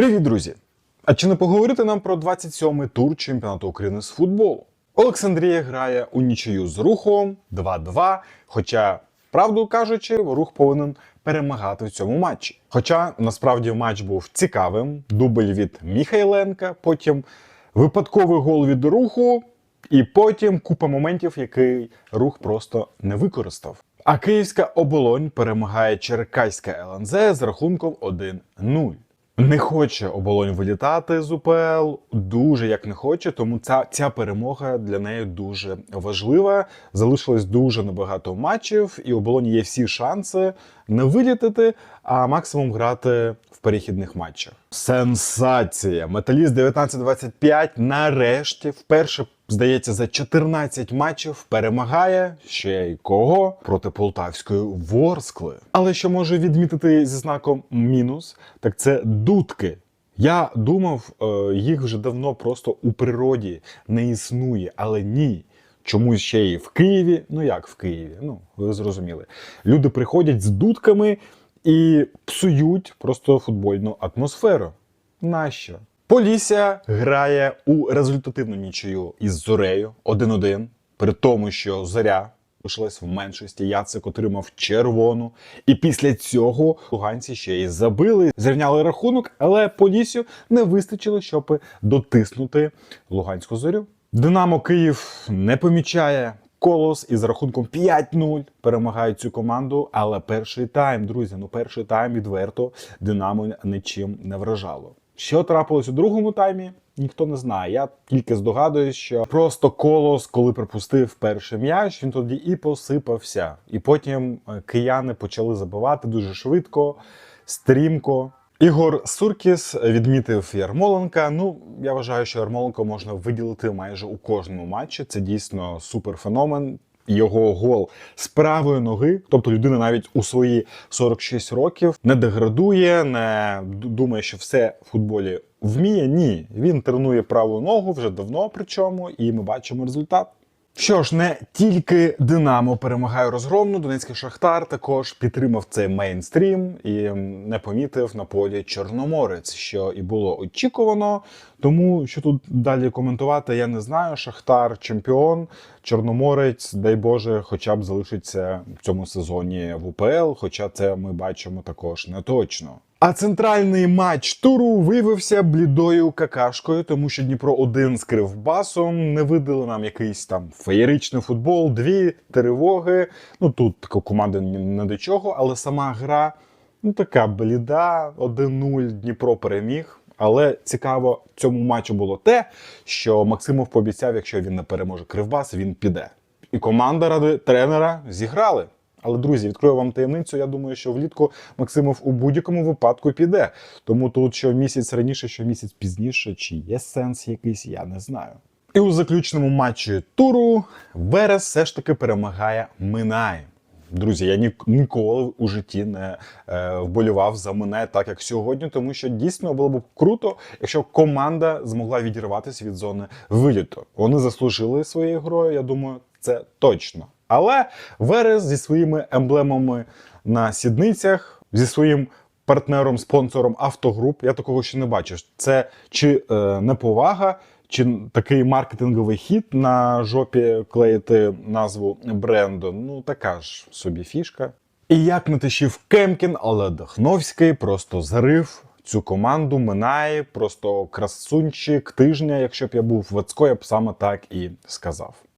Привіт, друзі! А чи не поговорити нам про 27-й тур чемпіонату України з футболу? Олександрія грає у нічию з рухом 2-2. Хоча, правду кажучи, рух повинен перемагати в цьому матчі. Хоча насправді матч був цікавим: дубль від Міхайленка, потім випадковий гол від руху, і потім купа моментів, який рух просто не використав. А київська оболонь перемагає Черкаська ЛНЗ з рахунком 1-0. Не хоче оболонь вилітати з УПЛ, дуже як не хоче, тому ця, ця перемога для неї дуже важлива. Залишилось дуже небагато матчів, і оболоні є всі шанси не вилітати, а максимум грати в перехідних матчах. Сенсація! Металіст 19-25 нарешті вперше. Здається, за 14 матчів перемагає ще й кого проти полтавської Ворскли. Але що можу відмітити зі знаком мінус, так це дудки. Я думав, е, їх вже давно просто у природі не існує, але ні. Чомусь ще й в Києві. Ну як в Києві? Ну ви зрозуміли. Люди приходять з дудками і псують просто футбольну атмосферу. Нащо? Полісся грає у результативну нічию із Зорею 1-1, при тому, що Зоря лишилась в меншості. Яцик отримав червону. І після цього луганці ще й забили, зрівняли рахунок, але Поліссю не вистачило, щоб дотиснути Луганську зорю. Динамо Київ не помічає. Колос із рахунком 5-0 перемагають цю команду. Але перший тайм, друзі, ну перший тайм відверто Динамо нічим не вражало. Що трапилось у другому таймі, ніхто не знає. Я тільки здогадуюсь, що просто колос, коли пропустив перший м'яч, він тоді і посипався. І потім е, кияни почали забивати дуже швидко, стрімко. Ігор Суркіс відмітив Ярмоленка. Ну, я вважаю, що Ярмоленко можна виділити майже у кожному матчі. Це дійсно суперфеномен. Його гол з правої ноги, тобто людина навіть у свої 46 років не деградує, не думає, що все в футболі вміє. Ні, він тренує праву ногу вже давно, причому, і ми бачимо результат. Що ж, не тільки Динамо перемагає розгромну, Донецький Шахтар також підтримав цей мейнстрім і не помітив на полі Чорноморець, що і було очікувано. Тому що тут далі коментувати, я не знаю. Шахтар чемпіон, Чорноморець, дай Боже, хоча б залишиться в цьому сезоні в УПЛ, хоча це ми бачимо також не точно. А центральний матч туру виявився блідою какашкою, тому що Дніпро 1 з Кривбасом не видали нам якийсь там феєричний футбол, дві тривоги. Ну тут команда не до чого, але сама гра ну така бліда, 1-0 Дніпро переміг. Але цікаво цьому матчу було те, що Максимов пообіцяв, якщо він не переможе Кривбас, він піде. І команда ради тренера зіграли. Але, друзі, відкрию вам таємницю. Я думаю, що влітку Максимов у будь-якому випадку піде. Тому тут що місяць раніше, що місяць пізніше, чи є сенс якийсь, я не знаю. І у заключному матчі туру Верес все ж таки перемагає Минай. Друзі, я ні, ніколи у житті не е, вболівав за мене так, як сьогодні, тому що дійсно було б круто, якщо команда змогла відірватися від зони виліту. Вони заслужили своєю грою, я думаю, це точно. Але Верес зі своїми емблемами на сідницях, зі своїм партнером, спонсором автогруп, я такого ще не бачив. Це чи е, неповага, чи такий маркетинговий хід на жопі клеїти назву бренду. Ну, така ж собі фішка. І як не тишів Кемкін, але Дахновський просто зарив цю команду, минає, просто красунчик тижня. Якщо б я був Вацько, я б саме так і сказав.